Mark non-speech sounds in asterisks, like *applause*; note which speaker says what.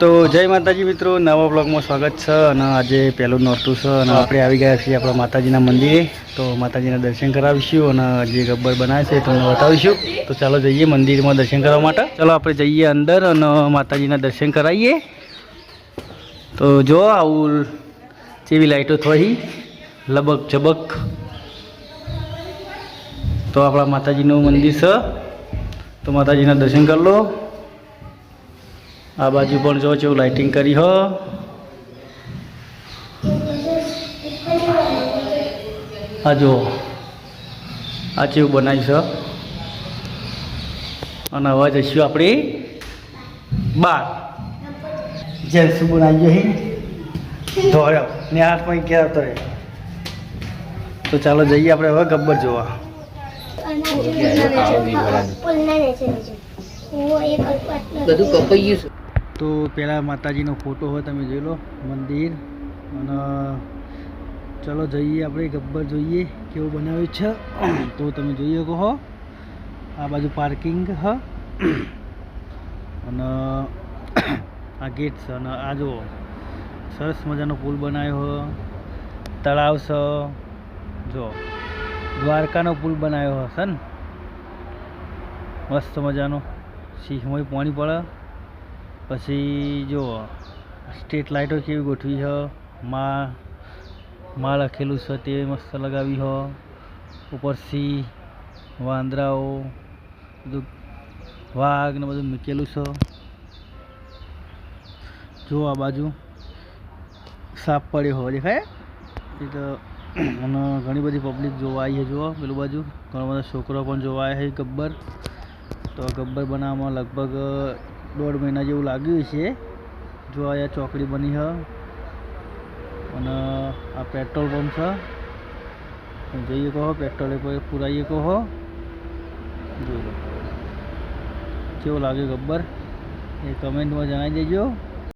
Speaker 1: તો જય માતાજી મિત્રો નવા બ્લોગમાં સ્વાગત છે અને આજે પહેલું નોરતું છે અને આપણે આવી ગયા છીએ આપણા માતાજીના મંદિરે. તો માતાજીના દર્શન કરાવીશું અને જે ગબ્બર બનાવે છે તમને બતાવીશું. તો ચાલો જઈએ મંદિરમાં દર્શન કરવા માટે. ચાલો આપણે જઈએ અંદર અને માતાજીના દર્શન કરાવીએ. તો જો આવું જેવી લાઈટો થઈ લબક ઝબક. તો આપણા માતાજીનું મંદિર છે. તો માતાજીના દર્શન કરી લો. આ બાજુ પણ જો કેવું લાઇટિંગ કરી હો. આ જો આ જેવું બનાવી છે. અને હવે જઈશું આપણે બાર. જેન્ટ્સ શું બનાવી જઈ ધોર્યો ને હાથ પણ ક્યાં આવતો રહે? તો ચાલો જઈએ આપણે હવે ગબ્બર જોવા.
Speaker 2: બધું કપાઈ ગયું છે.
Speaker 1: તો પહેલાં માતાજીનો ફોટો હોય તમે જોઈ લો મંદિર. અને ચલો જઈએ આપણે ગબ્બર જોઈએ કેવું બનાવ્યું છે. *coughs* તો તમે જોઈ શકો હો આ બાજુ પાર્કિંગ હ. અને આ ગેટ છે અને આ જુઓ સરસ મજાનો પુલ બનાવ્યો હ. તળાવ છે. જો દ્વારકાનો પુલ બનાવ્યો હશે ને. મસ્ત મજાનો. સિંહમાં પાણી પડે. પછી જો સ્ટ્રીટ લાઇટો કેવી ગોઠવી છે માં માં લખેલું છે તે મસ્ત લગાવી હો. ઉપર સિંહ વાંદરાઓ, બધું વાઘ ને બધું મૂકેલું છે. જો આ બાજુ, સાપ પડ્યો હોય, દેખાય? એ તો *clears throat* અને ઘણી બધી પબ્લિક જોવા આવી છે, જુઓ, પેલું બાજુ. ઘણા બધા છોકરો પણ જોવા આવ્યા છે, ગબ્બર. તો ગબ્બર બનાવવામાં લગભગ દોઢ મહિના જેવું લાગ્યું છે. જો અહીંયા ચોકડી બની છે અને આ પેટ્રોલ પંપ છે. જઈએ કહો, પેટ્રોલ પુરાઈએ કહો. જોઈ લો. કેવું લાગે ગબ્બર એ કમેન્ટમાં જણાવી દેજો.